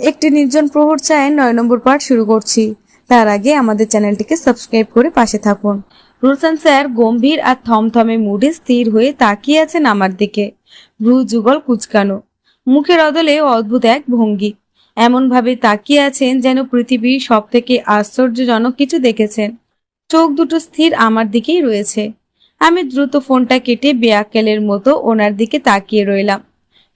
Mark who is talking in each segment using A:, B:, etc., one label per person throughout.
A: একটি নির্জন প্রহর চায় নয় নম্বর পার্ট শুরু করছি। তার আগে আমাদের চ্যানেলটিকে সাবস্ক্রাইব করে পাশে থাকুন। রুলসান স্যার গম্ভীর আর থমথমে মুডে স্থির হয়ে তাকিয়ে আছেন আমার দিকে। ভ্রু যুগল কুচকানো। মুখের অদলে অদ্ভুত এক ভঙ্গি। এমনভাবে তাকিয়ে আছেন যেন পৃথিবীর সব থেকে আশ্চর্যজনক কিছু দেখেছেন। চোখ দুটো স্থির আমার দিকেই রয়েছে। আমি দ্রুত ফোনটা কেটে বেয়াকেলের মতো ওনার দিকে তাকিয়ে রইলাম।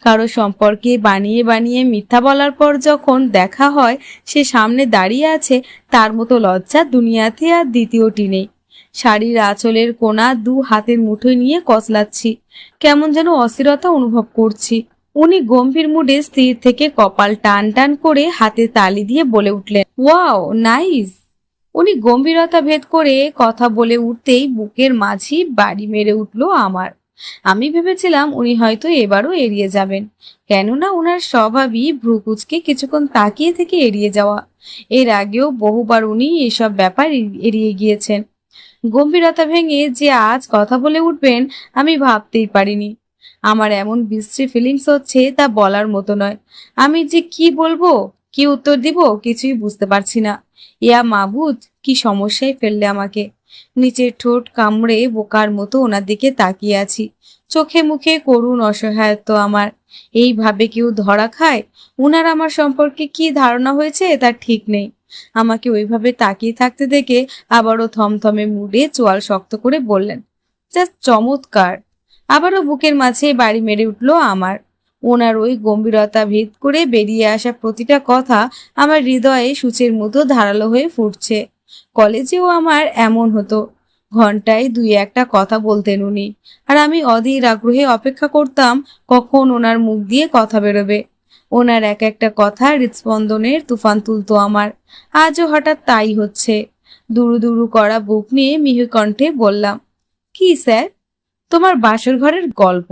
A: কারও সম্পর্কে বানিয়ে বানিয়ে মিথ্যা বলার পর যখন দেখা হয়, সে সামনে দাঁড়িয়ে আছে, তার মতো লজ্জা দুনিয়াতে আর দ্বিতীয়টি নেই। শাড়ির আঁচলের কোনা দু হাতের মুঠোয় নিয়ে কচলাচ্ছি কেমন যেন অস্থিরতা অনুভব করছি। উনি গম্ভীর মুডে স্থির থেকে কপাল টান টান করে হাতে তালি দিয়ে বলে উঠলেন, ওয়াও, নাইস। উনি গম্ভীরতা ভেদ করে কথা বলে উঠতেই বুকের মাঝি বাড়ি মেরে উঠল আমার। আমি ভেবেছিলাম উনি হয়তো এবারও এড়িয়ে যাবেন। কেননা ওনার স্বভাবই ভ্রুকুচকে কিছুক্ষণ তাকিয়ে থেকে এড়িয়ে যাওয়া। এর আগেও বহুবার উনি এসব ব্যাপার এড়িয়ে গিয়েছেন। গম্ভীরতা ভেঙে যে আজ কথা বলে উঠবেন, আমি ভাবতেই পারিনি। আমার এমন বিশ্রী ফিলিংস হচ্ছে তা বলার মতো নয়। আমি যে কি বলব? কি উত্তর দিব কিছুই বুঝতে পারছি না। ইয়া মাবুদ, কি সমস্যায় ফেললে আমাকে? নিচের ঠোঁট কামড়ে বোকার মতো ওনার দিকে তাকিয়ে আছি। চোখে মুখে করুণ অসহায়ত্ব আমার। এইভাবে কেউ ধরা খায়? উনার আমার সম্পর্কে কি ধারণা হয়েছে তার ঠিক নেই। আমাকে ওইভাবে তাকিয়ে থাকতে দেখে আবারও থমথমে মুডে চোয়াল শক্ত করে বললেন, জাস্ট চমৎকার। আবারও বুকের মাঝে বাড়ি মেরে উঠল আমার। ওনার ওই গম্ভীরতা ভেদ করে বেরিয়ে আসা প্রতিটা কথা আমার হৃদয়ে সূচের মতো ধারালো হয়ে ফুটছে। কলেজেও আমার এমন হতো। ঘন্টায় দুই একটা কথা বলতেন উনি, আর আমি অধীর আগ্রহে অপেক্ষা করতাম কখন ওনার মুখ দিয়ে কথা বেরোবে। ওনার এক একটা কথা হৃদস্পন্দনের তুফান তুলতো আমার। আজও হঠাৎ তাই হচ্ছে। দুরু দুরু করা বুক নিয়ে মিহি কণ্ঠে বললাম, কি স্যার? তোমার বাসর ঘরের গল্প।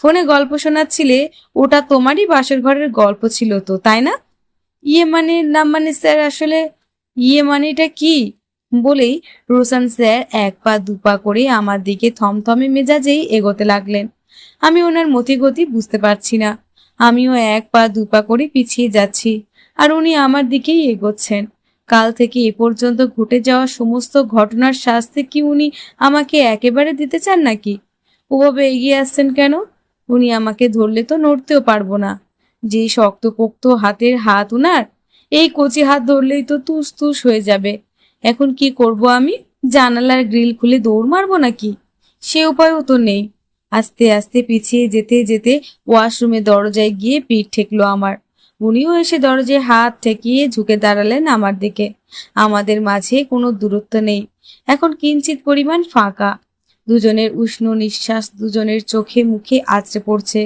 A: ফোনে গল্প শোনাচ্ছিলে, ওটা তোমারই বাসর ঘরের গল্প ছিল তো, তাই না? ইয়ে মানে না মানে স্যার আসলে ইয়ে মানেটা কি? বলেই রোশন স্যার এক পা দু পা করে আমার দিকে থমথমে মেজাজেই এগোতে লাগলেন। আমি ওনার মতিগতি বুঝতে পারছি না। আমিও এক পা দু পা করে পিছিয়ে যাচ্ছি, আর উনি আমার দিকেই এগোচ্ছেন। কাল থেকে এ পর্যন্ত ঘটে যাওয়া সমস্ত ঘটনার শাস্তি কি উনি আমাকে একেবারে দিতে চান নাকি? ওভাবে এগিয়ে আসছেন কেন? উনি আমাকে ধরলে তো নড়তেও পারব না। যে শক্তপোক্ত হাতের হাত উনার, এই কচি হাত ধরলেই তো তুস তুস হয়ে যাবে। এখন কি করব আমি? জানালার গ্রিল খুলে দৌড় মারবো নাকি? সে উপায়ও তো নেই। আস্তে আস্তে পিছিয়ে যেতে যেতে ওয়াশরুমে দরজায় গিয়ে পিঠ ঠেকলো আমার। উনিও এসে দরজায় হাত ঠেকিয়ে ঝুঁকে দাঁড়ালেন আমার দিকে। আমাদের মাঝে কোনো দূরত্ব নেই। এখন কিঞ্চিত পরিমাণ ফাঁকা। দুজনের উষ্ণ নিঃশ্বাস দুজনের চোখে মুখে আছড়ে পড়ছে।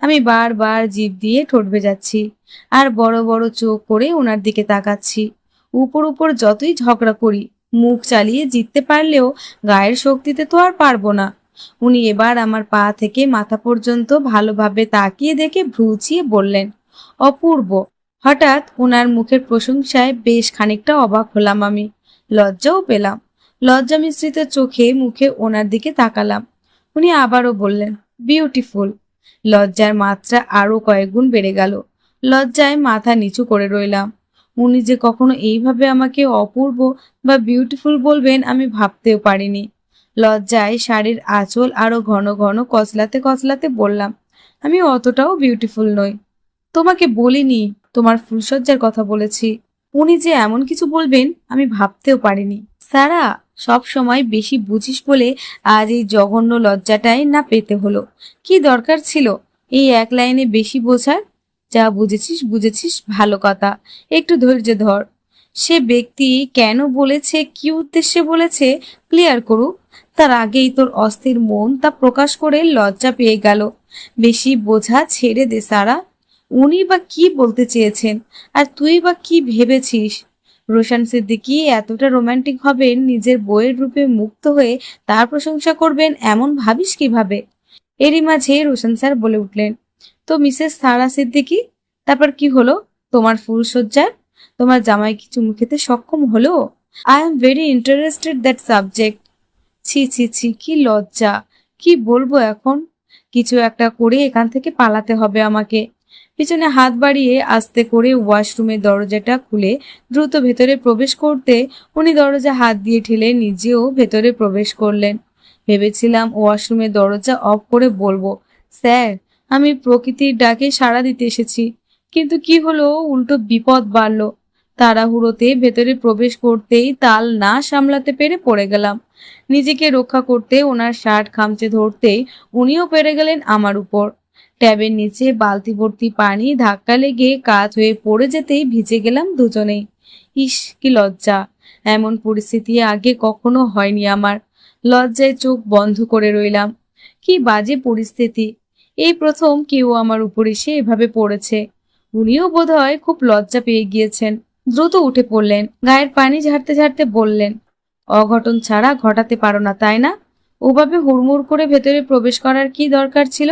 A: আমি বারবার জিভ দিয়ে ঠোঁট ভেজাচ্ছি আর বড় বড় চোখ করে ওনার দিকে তাকাচ্ছি। উপর উপর যতই ঝগড়া করি, মুখ চালিয়ে জিততে পারলেও গায়ের শক্তিতে তো আর পারব না। উনি এবার আমার পা থেকে মাথা পর্যন্ত ভালোভাবে তাকিয়ে দেখে ভ্রুচিয়ে বললেন, অপূর্ব। হঠাৎ ওনার মুখের প্রশংসায় বেশ খানিকটা অবাক হলাম আমি। লজ্জাও পেলাম। লজ্জা মিশ্রিত চোখে মুখে ওনার দিকে তাকালাম। উনি আবারও বললেন বিউটিফুল লজ্জার মাত্রা আরও কয়েক গুণ বেড়ে গেল। লজ্জায় মাথা নিচু করে রইলাম। উনি যে কখনো এইভাবে আমাকে অপূর্ব বা বিউটিফুল বলবেন আমি ভাবতেও পারিনি। লজ্জায় শাড়ির আঁচল আরও ঘন ঘন কচলাতে কচলাতে বললাম, আমি অতটাও বিউটিফুল নই। তোমাকে বলিনি, তোমার ফুলসজ্জার কথা বলেছি। উনি যে এমন কিছু বলবেন আমি ভাবতেও পারিনি। সারা সব সময় বেশি বুঝিস বলে আজ এই জঘন্য লজ্জাটাই না পেতে হলো। কি দরকার ছিল? এই এক লাইনে বেশি বোঝার? যা বুঝেছিস বুঝেছিস, ভালো কথা। একটু ধৈর্য ধর। সে ব্যক্তি কেন বলেছে, কি উদ্দেশ্যে বলেছে ক্লিয়ার করুক। তার আগেই তোর অস্থির মন তা প্রকাশ করে লজ্জা পেয়ে গেল। বেশি বোঝা ছেড়ে দে, সারা। উনি বা কি বলতে চেয়েছেন? আর তুই বা কি ভেবেছিস? রোশান সিদ্দিকি এতটা রোমান্টিক হবেন, নিজের বইয়ের রূপে মুক্ত হয়ে তার প্রশংসা করবেন, এমন ভাবিস কীভাবে? এরই মাঝে রোশন স্যার বলে উঠলেন, তো মিসেস সারা সিদ্দিকি, তারপর কি হলো? তোমার ফুলসজ্জার তোমার জামাই কি চুমু খেতে সক্ষম হলো? I am very interested that subject ছি ছি ছি, কি লজ্জা, কি বলব এখন? কিছু একটা করে এখান থেকে পালাতে হবে আমাকে। পিছনে হাত বাড়িয়ে আস্তে করে ওয়াশরুমের দরজাটা খুলে দ্রুত ভেতরে প্রবেশ করতে উনি দরজা হাত দিয়ে ঠেলে নিজেও ভেতরে প্রবেশ করলেন। ভেবেছিলাম ওয়াশরুমের দরজা অফ করে বলব, স্যার, আমি প্রকৃতির ডাকে সাড়া দিতে এসেছি। কিন্তু কি হলো, উল্টো বিপদ বাড়ল। তাড়াহুড়োতে ভেতরে প্রবেশ করতেই তাল না সামলাতে পেরে পড়ে গেলাম। নিজেকে রক্ষা করতে ওনার শার্ট খামচে ধরতেই উনিও পেরে গেলেন আমার উপর। ট্যাবের নিচে বালতি ভর্তি পানি ধাক্কা লেগে কাত হয়ে পড়ে যেতেই ভিজে গেলাম দুজনেই। ইস, কি লজ্জা। এমন পরিস্থিতি আগে কখনো হয়নি আমার। লজ্জায় চোখ বন্ধ করে রইলাম। কি বাজে পরিস্থিতি। এই প্রথম কেউ আমার উপর এসে এভাবে পড়েছে। উনিও বোধহয় খুব লজ্জা পেয়ে গিয়েছেন। দ্রুত উঠে পড়লেন। গায়ের পানি ঝাড়তে ঝাড়তে বললেন, অঘটন ছাড়া ঘটাতে পারো না, তাই না? ওভাবে হুড়মুড় করে ভেতরে প্রবেশ করার কি দরকার ছিল?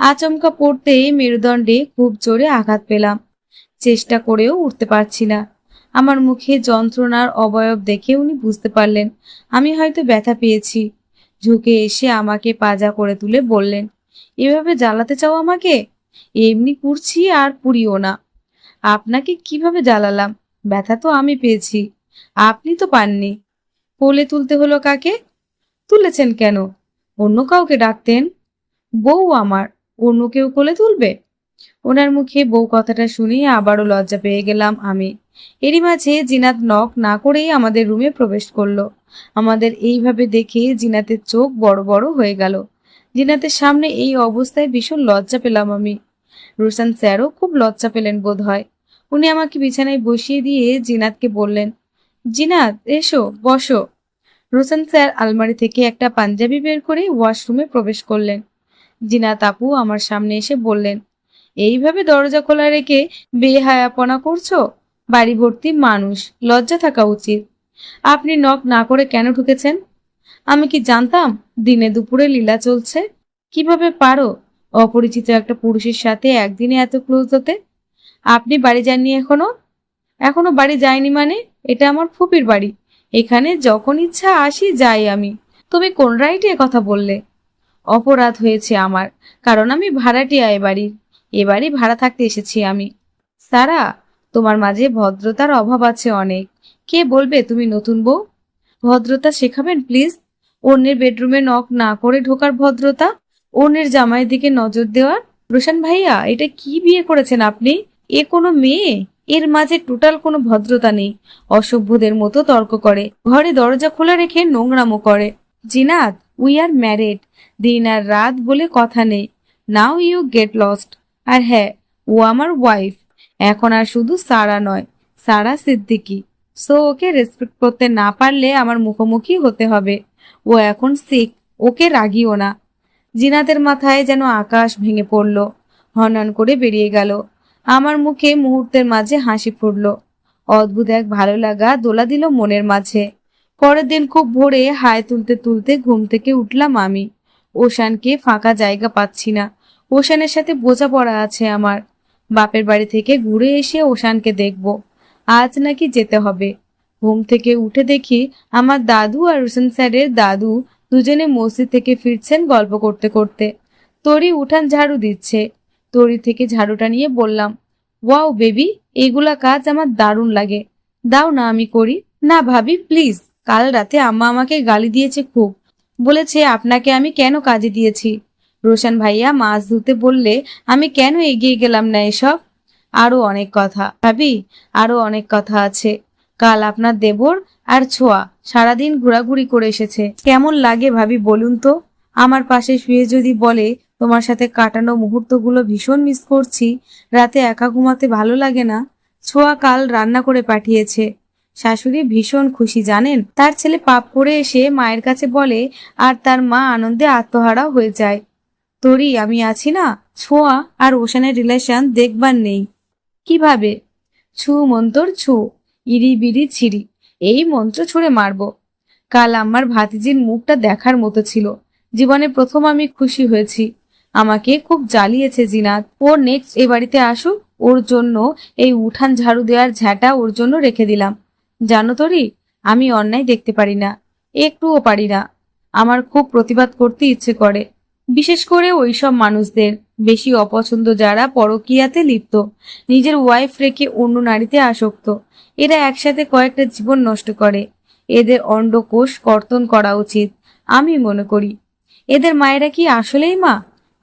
A: আচমকা পড়তে মেরুদণ্ডে খুব জোরে আঘাত পেলাম। চেষ্টা করেও উঠতে পারছি না। আমার মুখে যন্ত্রণার অবয়ব দেখে উনি বুঝতে পারলেন, আমি হয়তো ব্যথা পেয়েছি। ঝুঁকে এসে আমাকে পাজা করে তুলে বললেন, এভাবে জ্বালাতে চাও আমাকে? এমনি পুড়ছি আর পুড়িও না। আপনাকে কীভাবে জ্বালালাম? ব্যথা তো আমি পেয়েছি। আপনি তো পাননি। কোলে তুলতে হলো কাকে? তুলেছেন কেন? অন্য কাউকে ডাকতেন? বউ আমার। অন্য কেউ কোলে তুলবে? ওনার মুখে বউ কথাটা শুনে আবারও লজ্জা পেয়ে গেলাম আমি। এরই মাঝে জিনাত নক না করেই আমাদের রুমে প্রবেশ করল। আমাদের এইভাবে দেখে জিনাতের চোখ বড় বড় হয়ে গেল। জিনাতের সামনে এই অবস্থায় ভীষণ লজ্জা পেলাম আমি। রুসান স্যারও খুব লজ্জা পেলেন বোধ হয় উনি আমাকে বিছানায় বসিয়ে দিয়ে জিনাতকে বললেন, জিনাত, এসো, বসো। রোশন স্যার আলমারি থেকে একটা পাঞ্জাবি বের করে ওয়াশরুমে প্রবেশ করলেন। জিনাত আপু আমার সামনে এসে বললেন, এইভাবে দরজা খোলা রেখে বেহায়াপনা করছ? বাড়ি ভর্তি মানুষ, লজ্জা থাকা উচিত। আপনি নক না করে কেন ঢুকেছেন? আমি কি জানতাম দিনে দুপুরে লীলা চলছে? কীভাবে পারো অপরিচিত একটা পুরুষের সাথে একদিনে এত ক্লোজ হতে আপনি বাড়ি যাননি এখনও? এখনও বাড়ি যায়নি মানে? এটা আমার ফুপির বাড়ি। এখানে যখন ইচ্ছা আসি যাই আমি। তুমি কোন রাইটে কথা বললে? অপরাধ হয়েছে আমার। কারণ আমি ভাড়াটিয়া এ বাড়ির এ বাড়ি ভাড়া থাকতে এসেছি আমি। সারা, তোমার মাঝে ভদ্রতার অভাব আছে অনেক। কে বলবে তুমি নতুন বউ? ভদ্রতা শেখাবেন, প্লিজ? অন্যের বেডরুমে নক না করে ঢোকার ভদ্রতা? অন্যের জামাইয়ের দিকে নজর দেওয়ার? রোশন ভাইয়া, এটা কি বিয়ে করেছেন আপনি? এ কোনো মেয়ে? এর মাঝে টোটাল কোনো ভদ্রতা নেই। অসভ্যদের মতো তর্ক করে। ঘরে দরজা খোলা রেখে নোংরামো করে। জিনাত উই আর ম্যারেড দিন আর রাত বলে কথা নেই। নাও ইউ গেট লস্ট আর হ্যাঁ ও আমার ওয়াইফ এখন আর শুধু সারা নয়, Sara Siddiqui. So okay respect করতে না পারলে আমার মুখোমুখি হতে হবে। ও এখন সিক ওকে রাগিও না। জিনাতের মাথায় যেন আকাশ ভেঙে পড়ল হনন করে বেরিয়ে গেল। আমার মুখে মুহূর্তের মাঝে হাসি ফুটল। অদ্ভুত এক ভালো লাগা দোলা দিল মনের মাঝে। পরের দিন খুব ভোরে হায় তুলতে তুলতে ঘুম থেকে উঠলাম আমি। ওশানকে ফাঁকা জায়গা পাচ্ছি না। ওশানের সাথে বোঝাপড়া আছে আমার। বাপের বাড়ি থেকে ঘুরে এসে ওশানকে দেখব। আজ নাকি যেতে হবে। ঘুম থেকে উঠে দেখি আমার দাদু আর রুসেন স্যারের দাদু দুজনে মসজিদ থেকে ফিরছেন গল্প করতে করতে। তরি উঠান ঝাড়ু দিচ্ছে। তরি থেকে ঝাড়ুটা নিয়ে বললাম, ওয়াও বেবি, এগুলা কাজ আমার দারুণ লাগে। দাও না আমি করি। না ভাবি, প্লিজ। কাল রাতে আম্মা আমাকে গালি দিয়েছে খুব। বলেছে, আপনাকে আমি কেন কাজে দিয়েছি? রোশন ভাইয়া মাছ ধুতে বললে, আমি কেন এগিয়ে গেলাম না এসব? আরও অনেক কথা, ভাবি, আরও অনেক কথা আছে। কাল আপনার দেবর আর ছোঁয়া সারাদিন ঘোরাঘুরি করে এসেছে। কেমন লাগে ভাবি বলুন তো? আমার পাশে শুয়ে যদি বলে, তোমার সাথে কাটানো মুহূর্তগুলো ভীষণ মিস করছি, রাতে একা ঘুমাতে ভালো লাগে না। ছোঁয়া কাল রান্না করে পাঠিয়েছে। শাশুড়ি ভীষণ খুশি, জানেন? তার ছেলে পাপ করে এসে মায়ের কাছে বলে, আর তার মা আনন্দে আত্মহারা হয়ে যায়। তোরই আমি আছি না? ছোঁয়া আর ওশানের রিলেশন দেখবার নেই। কীভাবে? ছু মন্তর ছু, ইরি বিড়ি ছিড়ি এই মন্ত্র ছুঁড়ে মারব। কাল আমার ভাতিজির মুখটা দেখার মতো ছিল। জীবনে প্রথম আমি খুশি হয়েছি। আমাকে খুব জ্বালিয়েছে জিনাত। ও নেক্সট এ বাড়িতে আসুক, ওর জন্য এই উঠান ঝাড়ু দেওয়ার ঝ্যাঁটা ওর জন্য রেখে দিলাম। জানো তোরি? আমি অন্যায় দেখতে পারি না, একটুও পারি না। আমার খুব প্রতিবাদ করতে ইচ্ছে করে। বিশেষ করে ওইসব মানুষদের। বেশি অপছন্দ যারা পরকীয়াতে লিপ্ত। নিজের ওয়াইফ রেখে অন্য নারীতে আসক্ত। এরা একসাথে কয়েকটা জীবন নষ্ট করে। এদের অন্ডকোষ কর্তন করা উচিত, আমি মনে করি। এদের মায়েরা কি আসলেই মা?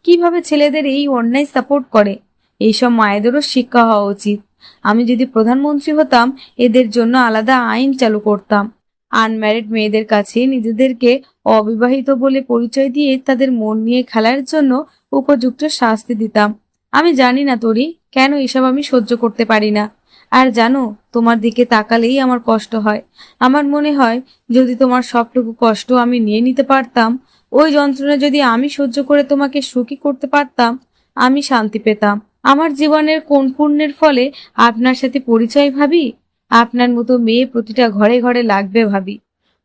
A: কীভাবে ছেলেদের এই অন্যায় সাপোর্ট করে? এইসব মায়েদেরও শিক্ষা হওয়া উচিত। আমি যদি প্রধানমন্ত্রী হতাম, এদের জন্য আলাদা আইন চালু করতাম। আনম্যারিড মেয়েদের কাছে নিজেদেরকে অবিবাহিত বলে পরিচয় দিয়ে তাদের মন নিয়ে খেলার জন্য উপযুক্ত শাস্তি দিতাম। আমি জানি না, তোরি, কেন এসব আমি সহ্য করতে পারি না। আর জানো, তোমার দিকে তাকালেই আমার কষ্ট হয়। আমার মনে হয়, যদি তোমার সবটুকু কষ্ট আমি নিয়ে নিতে পারতাম, ওই যন্ত্রণা যদি আমি সহ্য করে তোমাকে সুখী করতে পারতাম, আমি শান্তি পেতাম। আমার জীবনের কোন পুণ্যের ফলে আপনার সাথে পরিচয় ভাবি? আপনার মতো মেয়ে প্রতিটা ঘরে ঘরে লাগবে ভাবি।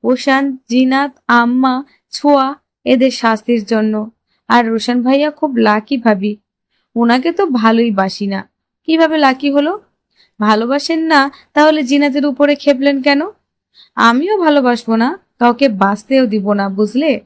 A: ওশান, জিনাত, আম্মা, ছোঁয়া এদের শাস্তির জন্য। আর রোশন ভাইয়া খুব লাকি ভাবি। ওনাকে তো ভালোই বাসি না। কীভাবে লাকি হলো? ভালোবাসেন না, তাহলে জিনাতের উপরে খেপলেন কেন? আমিও ভালোবাসবো না, কাউকে বাঁচতেও দিব না, বুঝলে?